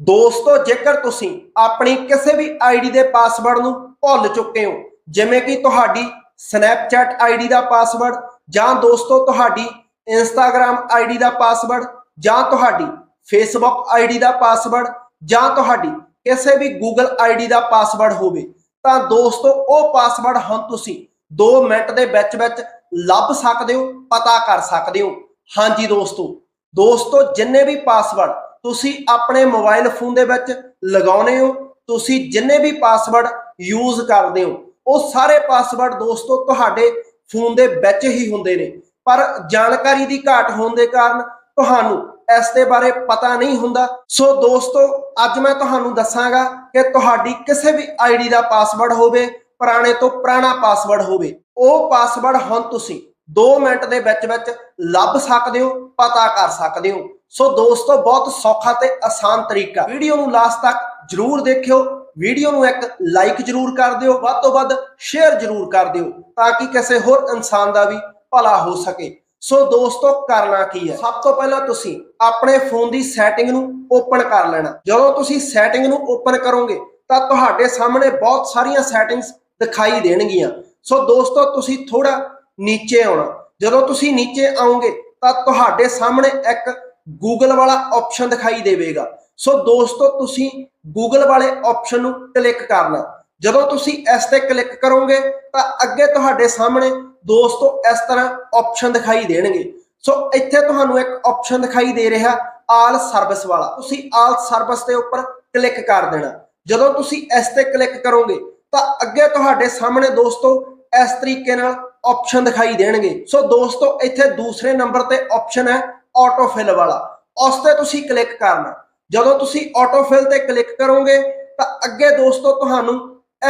ਦੋਸਤੋ, ਜੇਕਰ ਤੁਸੀਂ ਆਪਣੀ ਕਿਸੇ ਵੀ ਆਈਡੀ ਦੇ ਪਾਸਵਰਡ ਨੂੰ ਭੁੱਲ ਚੁੱਕੇ ਹੋ, ਜਿਵੇਂ ਕਿ ਤੁਹਾਡੀ ਸਨੈਪਚੈਟ ਆਈਡੀ ਦਾ ਪਾਸਵਰਡ ਜਾਂ ਦੋਸਤੋ, ਤੁਹਾਡੀ ਇੰਸਟਾਗ੍ਰam ਆਈਡੀ ਦਾ ਪਾਸਵਰਡ ਜਾਂ ਤੁਹਾਡੀ ਫੇਸਬੁੱਕ ਆਈਡੀ ਦਾ ਪਾਸਵਰਡ ਜਾਂ ਤੁਹਾਡੀ ਕਿਸੇ ਵੀ ਗੂਗਲ ਆਈਡੀ ਦਾ ਪਾਸਵਰਡ ਹੋਵੇ, ਤਾਂ ਦੋਸਤੋ, ਉਹ ਪਾਸਵਰਡ ਹੁਣ ਤੁਸੀਂ 2 ਮਿੰਟ ਦੇ ਵਿੱਚ ਵਿੱਚ ਲੱਭ ਸਕਦੇ ਹੋ, ਪਤਾ ਕਰ ਸਕਦੇ ਹੋ। ਹਾਂਜੀ ਦੋਸਤੋ ਦੋਸਤੋ, ਜਿੰਨੇ ਵੀ ਪਾਸਵਰਡ ਤੁਸੀਂ ਆਪਣੇ ਮੋਬਾਈਲ ਫੋਨ ਦੇ ਵਿੱਚ ਲਗਾਉਨੇ ਹੋ, ਤੁਸੀਂ ਜਿੰਨੇ ਵੀ ਪਾਸਵਰਡ ਯੂਜ਼ ਕਰਦੇ ਹੋ, ਉਹ ਸਾਰੇ ਪਾਸਵਰਡ ਦੋਸਤੋ ਤੁਹਾਡੇ ਫੋਨ ਦੇ ਵਿੱਚ ਹੀ ਹੁੰਦੇ ਨੇ। ਪਰ ਜਾਣਕਾਰੀ ਦੀ ਘਾਟ ਹੋਣ ਦੇ ਕਾਰਨ ਤੁਹਾਨੂੰ ਇਸ ਦੇ ਬਾਰੇ ਪਤਾ ਨਹੀਂ ਹੁੰਦਾ। ਸੋ ਦੋਸਤੋ, ਅੱਜ ਮੈਂ ਤੁਹਾਨੂੰ ਦੱਸਾਂਗਾ ਕਿ ਤੁਹਾਡੀ ਕਿਸੇ ਵੀ ਆਈਡੀ ਦਾ ਪਾਸਵਰਡ ਹੋਵੇ, ਪੁਰਾਣੇ ਤੋਂ ਪੁਰਾਣਾ ਪਾਸਵਰਡ ਹੋਵੇ, ਉਹ ਪਾਸਵਰਡ ਹੁਣ ਤੁਸੀਂ 2 ਮਿੰਟ ਦੇ ਵਿੱਚ ਵਿੱਚ ਲੱਭ ਸਕਦੇ ਹੋ, ਪਤਾ ਕਰ ਸਕਦੇ ਹੋ। ਸੋ ਦੋਸਤੋ, ਬਹੁਤ ਸੌਖਾ ਤੇ ਆਸਾਨ ਤਰੀਕਾ। ਵੀਡੀਓ ਨੂੰ ਲਾਸਟ ਤੱਕ ਜਰੂਰ ਦੇਖਿਓ। ਵੀਡੀਓ ਨੂੰ ਇੱਕ ਲਾਈਕ ਜਰੂਰ ਕਰ ਦਿਓ। ਵੱਧ ਤੋਂ ਵੱਧ ਸ਼ੇਅਰ ਜਰੂਰ ਕਰ ਦਿਓ, ਤਾਂ ਕਿ ਕਿਸੇ ਹੋਰ ਇਨਸਾਨ ਦਾ ਵੀ ਭਲਾ ਹੋ ਸਕੇ। ਸੋ ਦੋਸਤੋ, ਕਰਨਾ ਕੀ ਹੈ? ਸਭ ਤੋਂ ਪਹਿਲਾਂ ਤੁਸੀਂ ਆਪਣੇ ਫੋਨ ਦੀ ਸੈਟਿੰਗ ਨੂੰ ਓਪਨ ਕਰ ਲੈਣਾ। ਜਦੋਂ ਤੁਸੀਂ ਸੈਟਿੰਗ ਨੂੰ ਓਪਨ ਕਰੋਗੇ, ਤਾਂ ਤੁਹਾਡੇ ਸਾਹਮਣੇ ਬਹੁਤ ਸਾਰੀਆਂ ਸੈਟਿੰਗਸ ਦਿਖਾਈ ਦੇਣਗੀਆਂ। ਸੋ ਦੋਸਤੋ, ਤੁਸੀਂ ਥੋੜਾ ਨੀਚੇ ਆਉਣਾ। ਜਦੋਂ ਤੁਸੀਂ ਨੀਚੇ ਆਓਗੇ, ਤਾਂ ਤੁਹਾਡੇ ਸਾਹਮਣੇ ਇੱਕ ਗੂਗਲ ਵਾਲਾ ਆਪਸ਼ਨ ਦਿਖਾਈ ਦੇਵੇਗਾ। ਸੋ ਦੋਸਤੋ, ਤੁਸੀਂ ਗੂਗਲ ਵਾਲੇ ਆਪਸ਼ਨ ਨੂੰ ਕਲਿੱਕ ਕਰਨਾ ਜਦੋਂ ਤੁਸੀਂ ਇਸ ਤੇ ਕਲਿੱਕ ਕਰੋਗੇ, ਤਾਂ ਅੱਗੇ ਤੁਹਾਡੇ ਸਾਹਮਣੇ ਦੋਸਤੋ ਇਸ ਤਰ੍ਹਾਂ ਆਪਸ਼ਨ ਦਿਖਾਈ ਦੇਣਗੇ। ਸੋ ਇੱਥੇ ਤੁਹਾਨੂੰ ਇੱਕ ਆਪਸ਼ਨ ਦਿਖਾਈ ਦੇ ਰਿਹਾ ਆਲ ਸਰਵਿਸ ਵਾਲਾ। ਤੁਸੀਂ ਆਲ ਸਰਵਿਸ ਦੇ ਉੱਪਰ ਕਲਿੱਕ ਕਰ ਦੇਣਾ। ਜਦੋਂ ਤੁਸੀਂ ਇਸ ਤੇ ਕਲਿੱਕ ਕਰੋਗੇ, ਤਾਂ ਅੱਗੇ ਤੁਹਾਡੇ ਸਾਹਮਣੇ ਦੋਸਤੋ ਇਸ ਤਰੀਕੇ ਨਾਲ ਆਪਸ਼ਨ ਦਿਖਾਈ ਦੇਣਗੇ। ਸੋ ਦੋਸਤੋ, ਇੱਥੇ ਦੂਸਰੇ ਨੰਬਰ ਤੇ ਆਪਸ਼ਨ ਹੈ ਆਟੋ ਫਿਲ ਵਾਲਾ। ਉਸ ਤੇ ਤੁਸੀਂ ਕਲਿੱਕ ਕਰਨਾ। ਜਦੋਂ ਤੁਸੀਂ ਆਟੋ ਫਿਲ ਤੇ ਕਲਿੱਕ ਕਰੋਗੇ, ਤਾਂ ਅੱਗੇ ਦੋਸਤੋ ਤੁਹਾਨੂੰ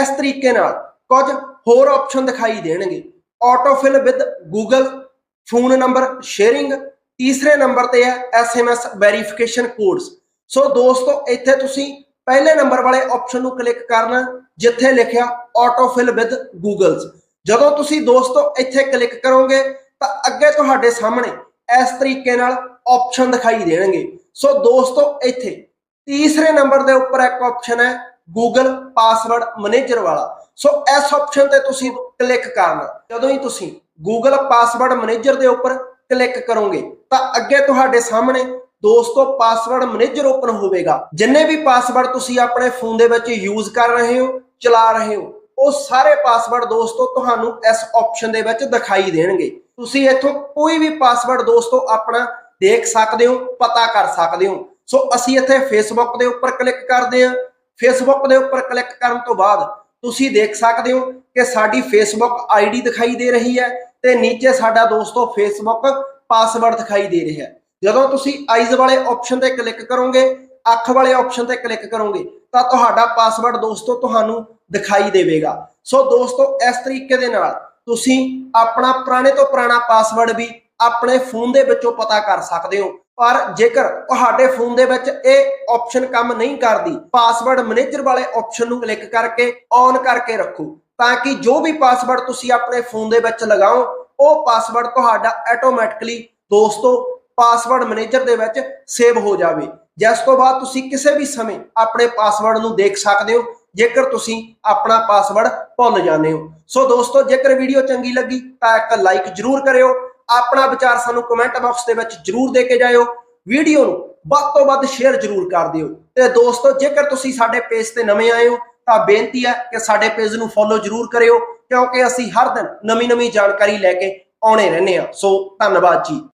ਇਸ ਤਰੀਕੇ ਨਾਲ ਕੁਝ ਹੋਰ ਆਪਸ਼ਨ ਦਿਖਾਈ ਦੇਣਗੇ। Auto fill with Google phone number sharing ਤੀਸਰੇ ਨੰਬਰ ਤੇ ਹੈ ਐਸਐਮਐਸ ਵੈਰੀਫਿਕੇਸ਼ਨ ਕੋਡਸ ਸੋ ਦੋਸਤੋ, ਇੱਥੇ ਤੁਸੀਂ ਪਹਿਲੇ ਨੰਬਰ ਵਾਲੇ ਆਪਸ਼ਨ ਨੂੰ ਕਲਿੱਕ ਕਰਨਾ, ਜਿੱਥੇ ਲਿਖਿਆ ਆਟੋ ਫਿਲ ਵਿਦ ਗੂਗਲਸ ਜਦੋਂ ਤੁਸੀਂ ਦੋਸਤੋ ਇੱਥੇ ਕਲਿੱਕ ਕਰੋਗੇ, ਤਾਂ ਅੱਗੇ ਤੁਹਾਡੇ ਸਾਹਮਣੇ ਇਸ ਤਰੀਕੇ ਨਾਲ ਆਪਸ਼ਨ ਦਿਖਾਈ ਦੇਣਗੇ। ਸੋ ਦੋਸਤੋ, ਇੱਥੇ ਤੀਸਰੇ ਨੰਬਰ ਦੇ ਉੱਪਰ ਇੱਕ ਆਪਸ਼ਨ ਹੈ ਗੂਗਲ ਪਾਸਵਰਡ ਮੈਨੇਜਰ ਵਾਲਾ। ਸੋ ਇਸ ਆਪਸ਼ਨ ਤੇ ਤੁਸੀਂ ਕਲਿੱਕ ਕਰਨਾ। ਜਦੋਂ ਹੀ ਤੁਸੀਂ ਗੂਗਲ ਪਾਸਵਰਡ ਮੈਨੇਜਰ ਦੇ ਉੱਪਰ ਕਲਿੱਕ ਕਰੋਗੇ, ਤਾਂ ਅੱਗੇ ਤੁਹਾਡੇ ਸਾਹਮਣੇ ਦੋਸਤੋ ਪਾਸਵਰਡ ਮੈਨੇਜਰ ਓਪਨ ਹੋਵੇਗਾ। ਜਿੰਨੇ ਵੀ ਪਾਸਵਰਡ ਤੁਸੀਂ ਆਪਣੇ ਫੋਨ ਦੇ ਵਿੱਚ ਯੂਜ਼ ਕਰ ਰਹੇ ਹੋ, ਚਲਾ ਰਹੇ ਹੋ ਉਹ ਸਾਰੇ ਪਾਸਵਰਡ ਦੋਸਤੋ ਤੁਹਾਨੂੰ ਇਸ ਆਪਸ਼ਨ ਦੇ ਵਿੱਚ ਦਿਖਾਈ ਦੇਣਗੇ। ਤੁਸੀਂ ਇੱਥੋਂ ਕੋਈ ਵੀ ਪਾਸਵਰਡ ਦੋਸਤੋ ਆਪਣਾ ਦੇਖ ਸਕਦੇ ਹੋ, ਪਤਾ ਕਰ ਸਕਦੇ ਹੋ। ਸੋ ਅਸੀਂ ਇੱਥੇ ਫੇਸਬੁੱਕ ਦੇ ਉੱਪਰ ਕਲਿੱਕ ਕਰਦੇ ਹਾਂ। ਫੇਸਬੁੱਕ ਦੇ ਉੱਪਰ ਕਲਿੱਕ ਕਰਨ ਤੋਂ ਬਾਅਦ ਤੁਸੀਂ ਦੇਖ ਸਕਦੇ ਹੋ ਕਿ ਸਾਡੀ ਫੇਸਬੁੱਕ ਆਈਡੀ ਦਿਖਾਈ ਦੇ ਰਹੀ ਹੈ ਤੇ ਨੀਚੇ ਸਾਡਾ ਦੋਸਤੋ ਫੇਸਬੁੱਕ ਪਾਸਵਰਡ ਦਿਖਾਈ ਦੇ ਰਿਹਾ ਹੈ। ਜਦੋਂ ਤੁਸੀਂ ਆਈਜ਼ ਵਾਲੇ ਆਪਸ਼ਨ ਤੇ ਕਲਿੱਕ ਕਰੋਗੇ, ਅੱਖ ਵਾਲੇ ਆਪਸ਼ਨ ਤੇ ਕਲਿੱਕ ਕਰੋਗੇ ਤਾਂ ਤੁਹਾਡਾ ਪਾਸਵਰਡ ਦੋਸਤੋ ਤੁਹਾਨੂੰ ਦਿਖਾਈ ਦੇਵੇਗਾ। ਸੋ ਦੋਸਤੋ, ਇਸ ਤਰੀਕੇ ਦੇ ਨਾਲ ਤੁਸੀਂ ਆਪਣਾ ਪੁਰਾਣੇ ਤੋਂ ਪੁਰਾਣਾ ਪਾਸਵਰਡ ਵੀ ਆਪਣੇ ਫੋਨ ਦੇ ਵਿੱਚੋਂ ਪਤਾ ਕਰ ਸਕਦੇ ਹੋ। ਪਰ ਜੇਕਰ ਤੁਹਾਡੇ ਫੋਨ ਦੇ ਵਿੱਚ ਇਹ ਆਪਸ਼ਨ ਕੰਮ ਨਹੀਂ ਕਰਦੀ ਪਾਸਵਰਡ ਮੈਨੇਜਰ ਵਾਲੇ ਆਪਸ਼ਨ ਨੂੰ ਕਲਿੱਕ ਕਰਕੇ ਔਨ ਕਰਕੇ ਰੱਖੋ। ਤਾਂ ਕਿ ਜੋ ਵੀ ਪਾਸਵਰਡ ਤੁਸੀਂ ਆਪਣੇ ਫੋਨ ਦੇ ਵਿੱਚ ਲਗਾਓ, ਉਹ ਪਾਸਵਰਡ ਤੁਹਾਡਾ ਆਟੋਮੈਟਿਕਲੀ ਦੋਸਤੋ ਪਾਸਵਰਡ ਮੈਨੇਜਰ ਦੇ ਵਿੱਚ ਸੇਵ ਹੋ ਜਾਵੇ। ਜਿਸ ਤੋਂ ਬਾਅਦ ਤੁਸੀਂ ਕਿਸੇ ਵੀ ਸਮੇਂ ਆਪਣੇ ਪਾਸਵਰਡ ਨੂੰ ਦੇਖ ਸਕਦੇ ਹੋ, ਜੇਕਰ ਤੁਸੀਂ ਆਪਣਾ ਪਾਸਵਰਡ ਭੁੱਲ ਜਾਂਦੇ ਹੋ। ਸੋ ਦੋਸਤੋ, ਜੇਕਰ ਵੀਡੀਓ ਚੰਗੀ ਲੱਗੀ, ਤਾਂ ਇੱਕ ਲਾਈਕ ਜਰੂਰ ਕਰਿਓ। ਆਪਣਾ ਵਿਚਾਰ ਸਾਨੂੰ ਕਮੈਂਟ ਬਾਕਸ ਦੇ ਵਿੱਚ ਜਰੂਰ ਦੇ ਕੇ ਜਾਇਓ। ਵੀਡੀਓ ਨੂੰ ਵੱਧ ਤੋਂ ਵੱਧ ਸ਼ੇਅਰ ਜਰੂਰ ਕਰ ਦਿਓ। ਤੇ ਦੋਸਤੋ, ਜੇਕਰ ਤੁਸੀਂ ਸਾਡੇ ਪੇਜ ਤੇ ਨਵੇਂ ਆਏ ਹੋ, ਤਾਂ ਬੇਨਤੀ ਹੈ ਕਿ ਸਾਡੇ ਪੇਜ ਨੂੰ ਫੋਲੋ ਜਰੂਰ ਕਰਿਓ, ਕਿਉਂਕਿ ਅਸੀਂ ਹਰ ਦਿਨ ਨਵੀਂ-ਨਵੀਂ ਜਾਣਕਾਰੀ ਲੈ ਕੇ ਆਉਣੇ ਰਹਿੰਦੇ ਹਾਂ। ਸੋ ਧੰਨਵਾਦ ਜੀ।